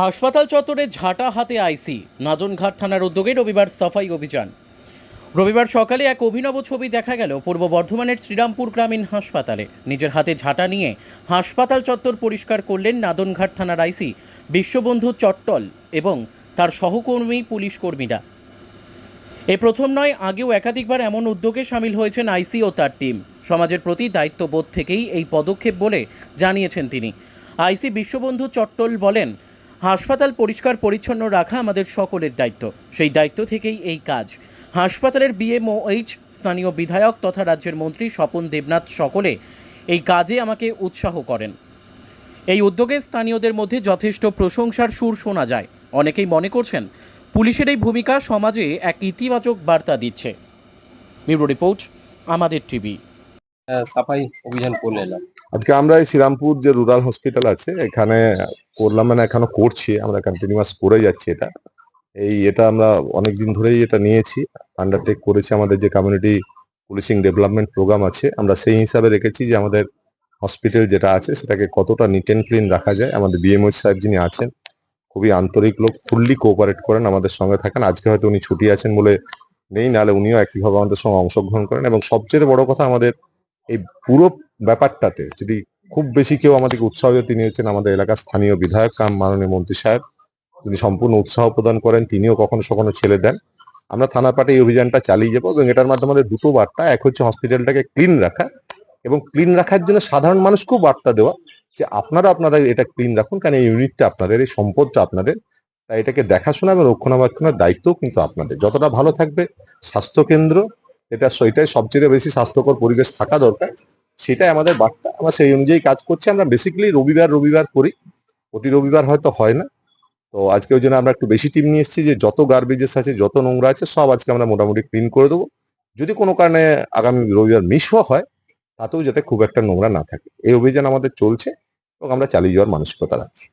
হাসপাতাল চত্বরে ঝাঁটা হাতে আইসি। নাজনঘাট থানার উদ্যোগে রবিবার সাফাই অভিযান। রবিবার সকালে এক অভিনব ছবি দেখা গেল পূর্ব বর্ধমানের শ্রীরামপুর গ্রামীণ হাসপাতালে। নিজের হাতে ঝাঁটা নিয়ে হাসপাতাল চত্বর পরিষ্কার করলেন নাদনঘাট থানার আইসি বিশ্ববন্ধু চট্টল এবং তার সহকর্মী পুলিশ কর্মীরা। এ প্রথম নয়, আগেও একাধিকবার এমন উদ্যোগে সামিল হয়েছেন আইসি ও তার টিম। সমাজের প্রতি দায়িত্ববোধ থেকেই এই পদক্ষেপ বলে জানিয়েছেন তিনি। আইসি বিশ্ববন্ধু চট্টল বলেন হাসপাতাল পরিষ্কার পরিচ্ছন্ন রাখা আমাদের সকলের দায়িত্ব। সেই দায়িত্ব থেকেই এই কাজ। হাসপাতালের বিএমওএইচ স্থানীয় বিধায়ক তথা রাজ্যের মন্ত্রী স্বপন দেবনাথ সকলে এই কাজে আমাকে উৎসাহ করেন। এই উদ্যোগে স্থানীয়দের মধ্যে যথেষ্ট প্রশংসার সুর শোনা যায়। অনেকেই মনে করছেন, পুলিশের এই ভূমিকা সমাজে এক ইতিবাচক বার্তা দিচ্ছে। ব্যুরো রিপোর্ট, আমাদের টিভি। সাফাই অভিযান করে আজকে আমরা এই শ্রীরামপুর যে রুরাল হসপিটাল আছে, এখানে করলাম মানে এখনও করছি, আমরা কন্টিনিউয়াস করে যাচ্ছি এটা। এই এটা আমরা অনেক দিন ধরেই এটা নিয়েছি আন্ডারটেক করেছি আমাদের যে কমিউনিটি পুলিশিং ডেভেলপমেন্ট প্রোগ্রাম আছে, আমরা সেই হিসাবে রেখেছি যে আমাদের হসপিটাল যেটা আছে, সেটাকে কতটা নিট অ্যান্ড ক্লিন রাখা যায়। আমাদের বিএমও সাহেব যিনি আছেন, খুবই আন্তরিক লোক ফুললি কোঅপারেট করেন, আমাদের সঙ্গে থাকেন। আজকে হয়তো উনি ছুটি আছেন বলে নেই, নাহলে উনিও একইভাবে আমাদের সঙ্গে অংশগ্রহণ করেন। এবং সবচেয়ে বড় কথা আমাদের এই পুরো ব্যাপারটাতে যদি খুব বেশি কেউ আমাদেরকে উৎসাহ তিনি হচ্ছেন আমাদের এলাকার স্থানীয় বিধায়ক মাননীয় মন্ত্রী সাহেব। তিনি সম্পূর্ণ উৎসাহ প্রদান করেন, তিনিও কখনো কখনো ছেড়ে দেন। আমরা থানার পাটে এই অভিযানটা চালিয়ে যাব এবং এটার মাধ্যমে আমাদের দুটো বার্তা, এক হচ্ছে হসপিটালটাকে ক্লিন রাখা এবং ক্লিন রাখার জন্য সাধারণ মানুষকেও বার্তা দেওয়া যে আপনারা আপনাদের এটা ক্লিন রাখুন, কারণ এই ইউনিটটা আপনাদের, এই সম্পদটা আপনাদের। তাই এটাকে দেখাশোনা এবং রক্ষণাবেক্ষণের দায়িত্বও কিন্তু আপনাদের। যতটা ভালো থাকবে, স্বাস্থ্যকেন্দ্র এটা সেটাই সবচেয়ে বেশি স্বাস্থ্যকর পরিবেশ থাকা দরকার। সেটাই আমাদের বার্তা। আমরা সেই অনুযায়ী কাজ করছি। আমরা বেসিক্যালি রবিবার রবিবার করি। প্রতি রবিবার হয়তো হয় না। তো আজকে ওই জন্য আমরা একটু বেশি টিম নিয়ে এসেছি যে যত গার্বেজেস আছে, যত নোংরা আছে, সব আজকে আমরা মোটামুটি ক্লিন করে দেবো। যদি কোনো কারণে আগামী রবিবার মিসও হয়, তাতেও যাতে খুব একটা নোংরা না থাকে। এই অভিযান আমাদের চলছে এবং আমরা চালিয়ে যাওয়ার মানসিকতা রাখছি।